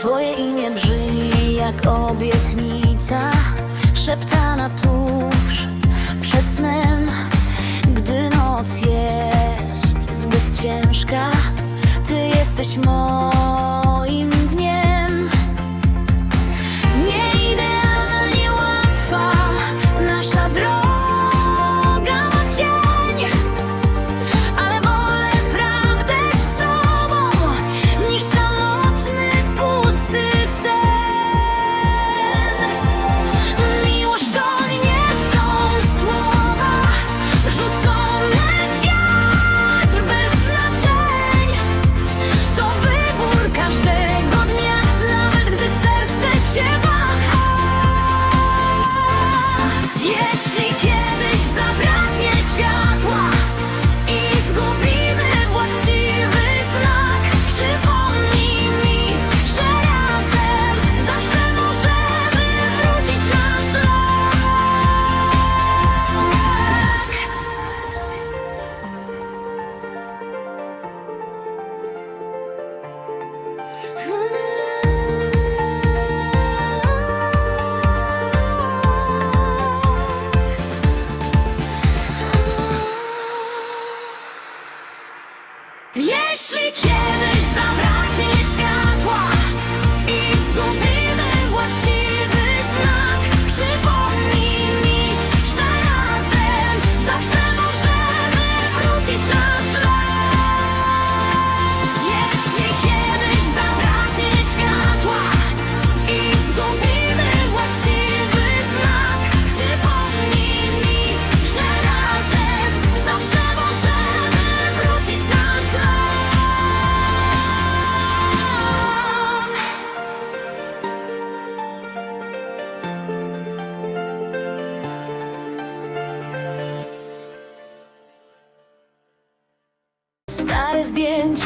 Twoje imię brzmi jak obietnica Szeptana tuż przed snem. Gdy noc jest zbyt ciężka Ty jesteś moja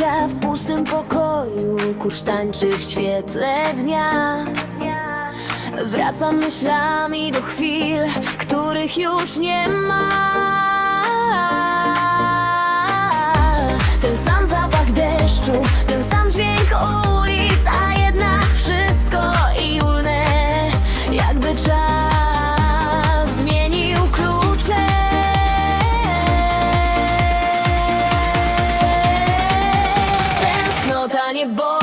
Życia w pustym pokoju Kurz tańczy w świetle dnia. Wracam myślami do chwil, których już nie ma. Ten sam zapach deszczu, ten sam dźwięk ulic, a you boy.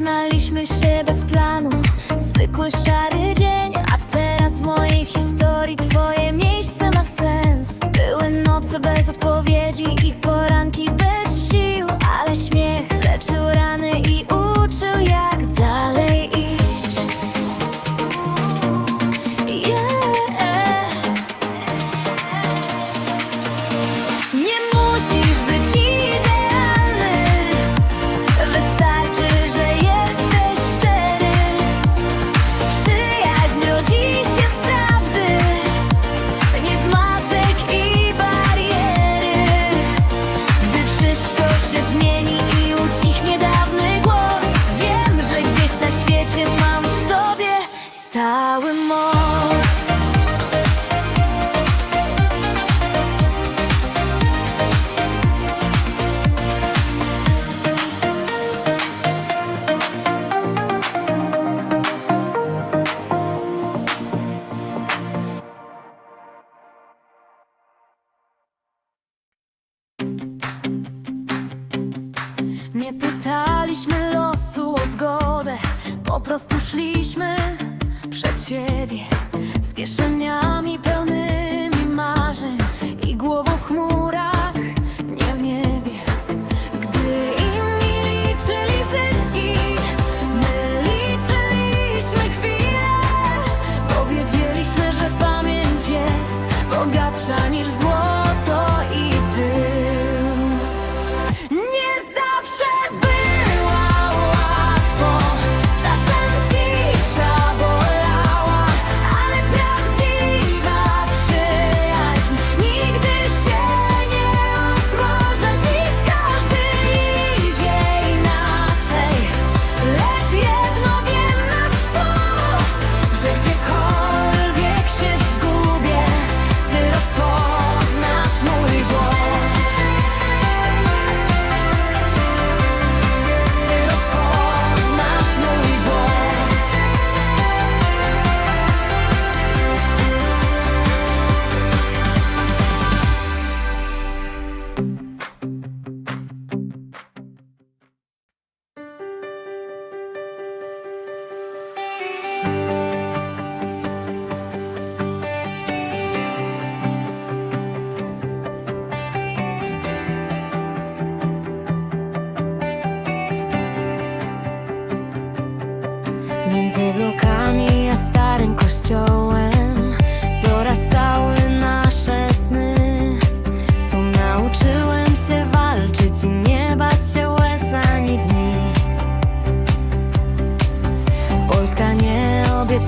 Poznaliśmy się bez planu. Zwykły szary dzień A teraz w mojej historii Twoje miejsce ma sens. Były noce bez odpowiedzi I poranki bez prostu szliśmy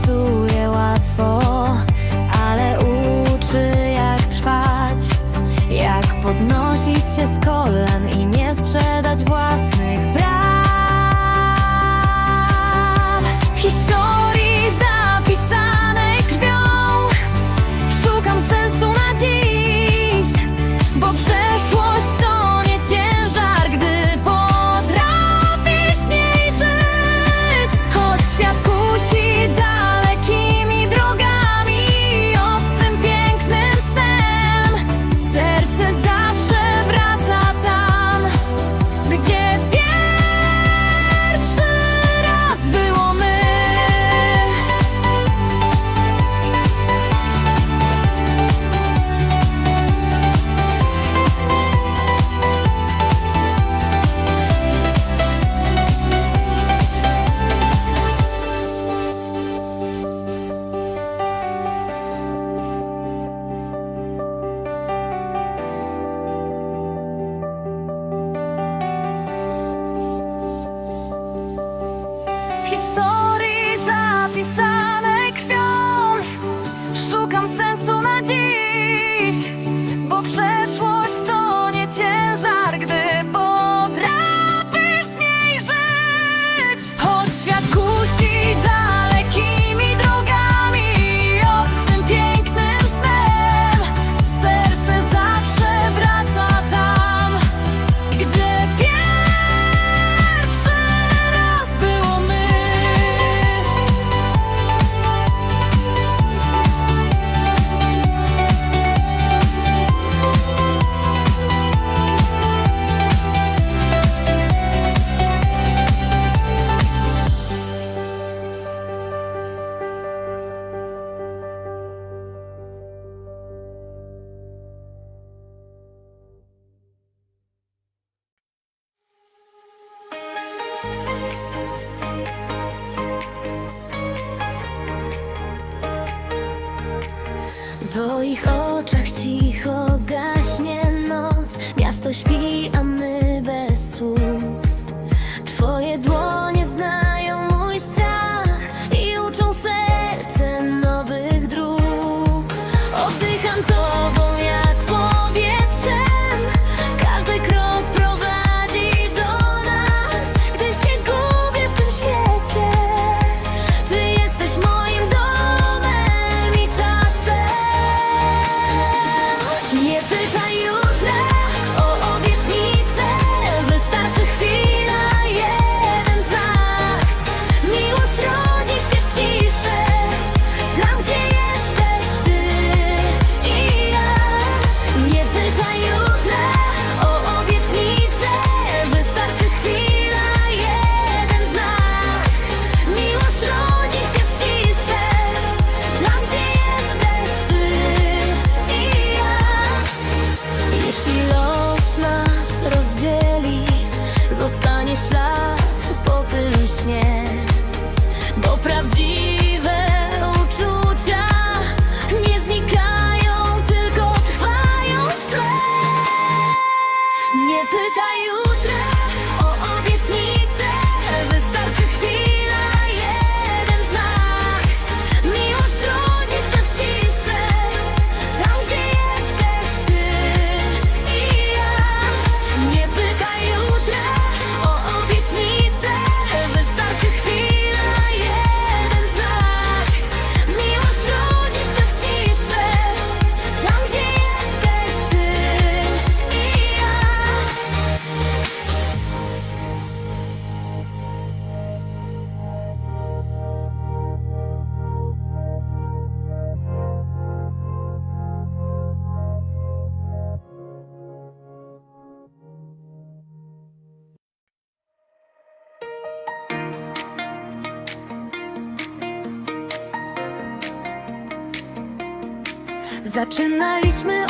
pasuje łatwo, ale uczy jak trwać, jak podnosić się z kolan i nie sprzedać własnych praw. Zaczynaliśmy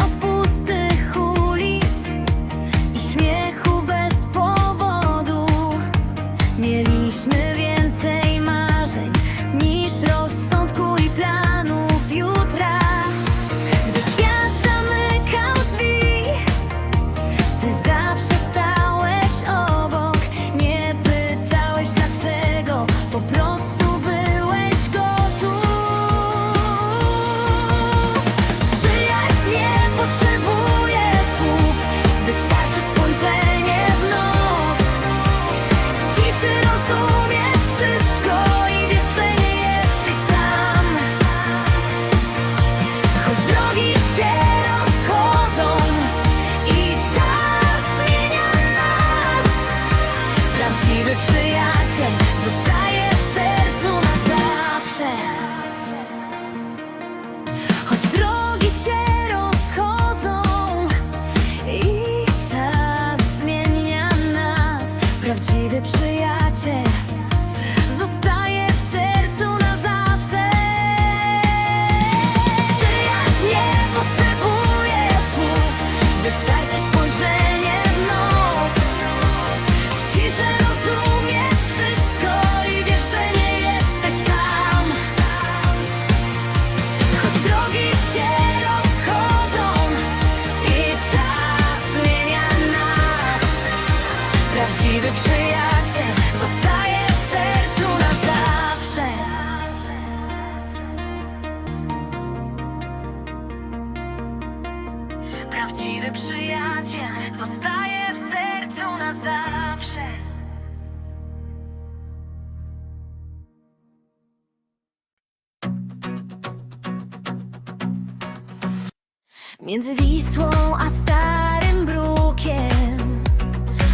Między Wisłą a Starym Brukiem.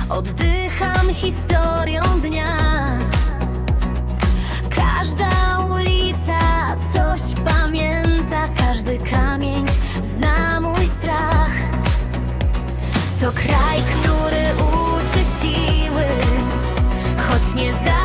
Oddycham historią dnia. Każda ulica coś pamięta Każdy kamień zna mój strach. To kraj, który uczy siły Choć nie za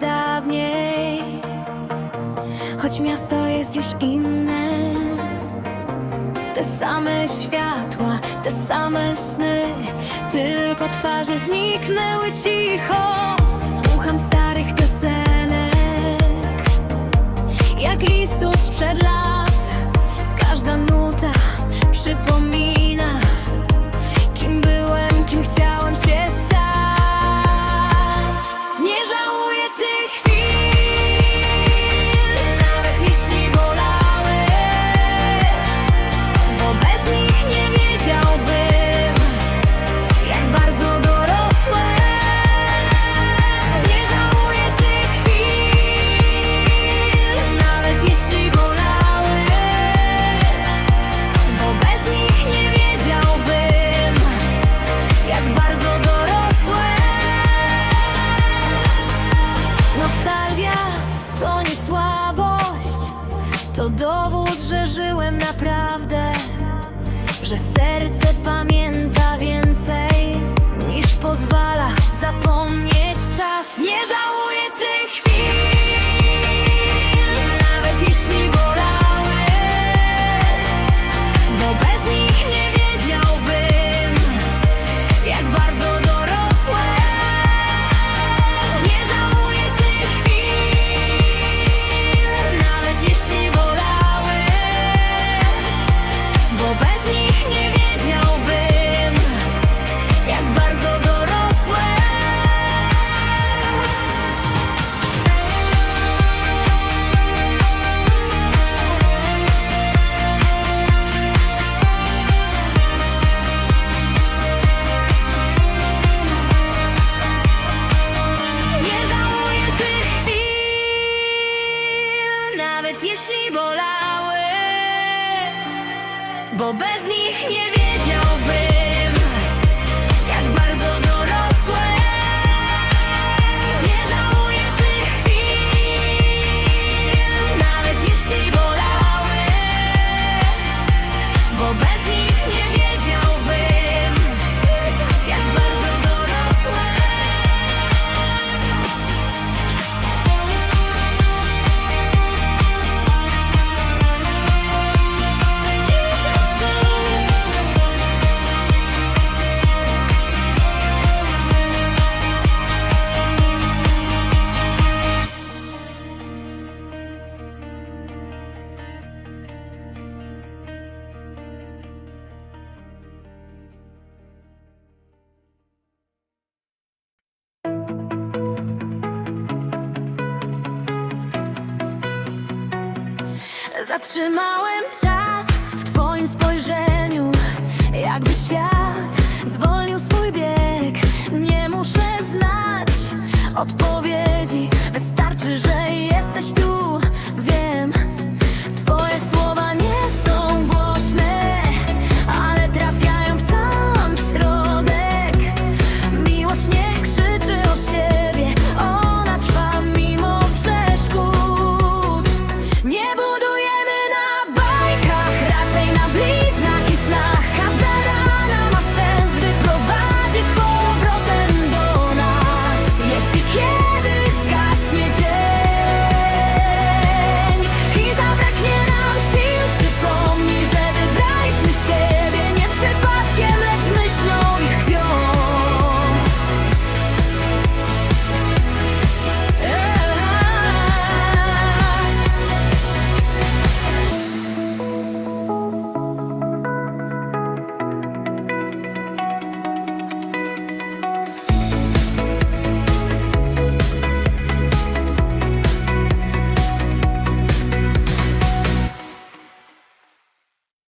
Dawniej. Choć miasto jest już inne Te same światła, te same sny Tylko twarze zniknęły cicho. Słucham starych piosenek Jak listu sprzed lat. Każda nuta przypomina To dowód, że żyłem naprawdę Że serce pamięta więcej Niż pozwala zapomnieć czas. Nie Zatrzymałem czas w Twoim spojrzeniu, jakby świat zwolnił swój bieg. Nie muszę znać odpowiedzi,